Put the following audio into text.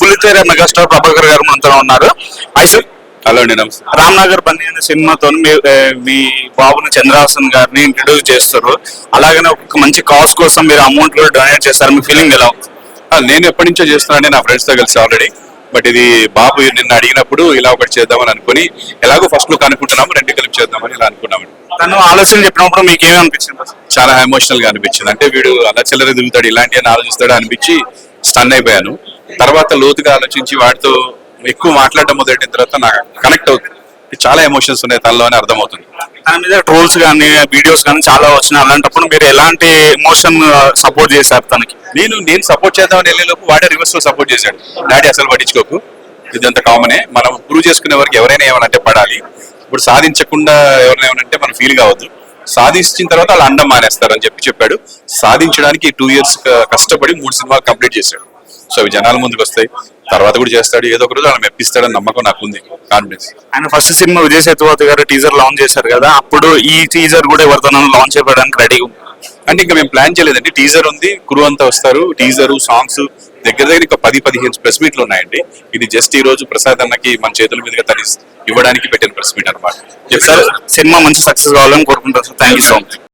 బుల్లితేర megastar Prabhakar గారు మనతో ఉన్నారు. అయితే హలో అండి నమస్తే. రామ్నగర్ బండి అనే సినిమాతో మీ బాబుని చంద్రహాసన్ గారిని ఇంట్రడ్యూస్ చేస్తారు. అలాగనే ఒక మంచి కాజ్ కోసం మీరు అమౌంట్ కూడా డొనేట్ చేస్తారు మీ ఫీలింగ్ ఎలా నేను ఎప్పటి నుంచో చేస్తున్నానండి నా ఫ్రెండ్స్తో కలిసి ఆల్రెడీ బట్ ఇది బాబు నిన్న అడిగినప్పుడు ఇలా ఒకటి చేద్దామని అనుకుని ఎలాగో ఫస్ట్ లుక్ అనుకుంటున్నాము రెండు కలిపి చేద్దామని ఇలా అనుకున్నామండి. తను ఆలోచన చెప్పినప్పుడు మీకు ఏమి అనిపించింది? అసలు? చాలా ఎమోషనల్గా అనిపించింది. అంటే వీడు అలా చిల్లర దిగుతాడు ఇలాంటి అని ఆలోచిస్తాడు అనిపించి స్టన్ అయిపోయాను. తర్వాత లోతుగా ఆలోచించి వాడితో ఎక్కువ మాట్లాడడం మొదలెట్టిన తర్వాత నాకు కనెక్ట్ అవుతుంది. చాలా ఎమోషన్స్ ఉన్నాయి తనలో అని అర్థమవుతుంది. తన మీద ట్రోల్స్ కానీ వీడియోస్ కానీ చాలా వచ్చినాయి. అలాంటప్పుడు మీరు ఎలాంటి ఎమోషన్ సపోర్ట్ చేశారు తనకి? నేను నేను సపోర్ట్ చేద్దామని వెళ్ళే లోపు వాడే రివర్స్లో సపోర్ట్ చేశాడు. డాడీ అసలు పట్టించుకోకు. ఇదంతా కామనే మనం ప్రూవ్ చేసుకునే వరకు ఎవరైనా ఏమనంటే పడాలి. ఇప్పుడు సాధించకుండా ఎవరైనా ఏమనంటే మనం ఫీల్ కావద్దు. సాధించిన తర్వాత వాళ్ళు అండం మానేస్తారు అని చెప్పి చెప్పాడు. సాధించడానికి టూ ఇయర్స్ కష్టపడి మూడు సినిమాలు కంప్లీట్ చేశాడు. సో అవి జనాల ముందుకు వస్తాయి. తర్వాత కూడా చేస్తాడు ఏదో ఒక రోజు వాళ్ళు మెప్పిస్తాడని నమ్మకం నాకు ఉంది కాన్ఫిడెన్స్ ఆయన ఫస్ట్ సినిమా విజయ్ సేతుపతి గారు టీజర్ లాంచ్ చేశారు కదా అప్పుడు ఈ టీజర్ కూడా ఎవరితోనో లాంచ్ చేయడానికి రెడీ అంటే ఇంకా మేము ప్లాన్ చేయలేదండి. టీజర్ ఉంది క్రూ అంతా వస్తారు టీజర్ సాంగ్స్ దగ్గర దగ్గర ఇంకా పది పదిహేను ప్రెస్ మీట్లు ఉన్నాయండి. ఇది జస్ట్ ఈ రోజు ప్రసాద్ అన్నకి మన చేతుల మీదుగా తను ఇవ్వడానికి పెట్టిన ప్రెస్ మీట్ అనమాట సార్ సినిమా మంచి సక్సెస్ కావాలని కోరుకుంటారు sir thank you so much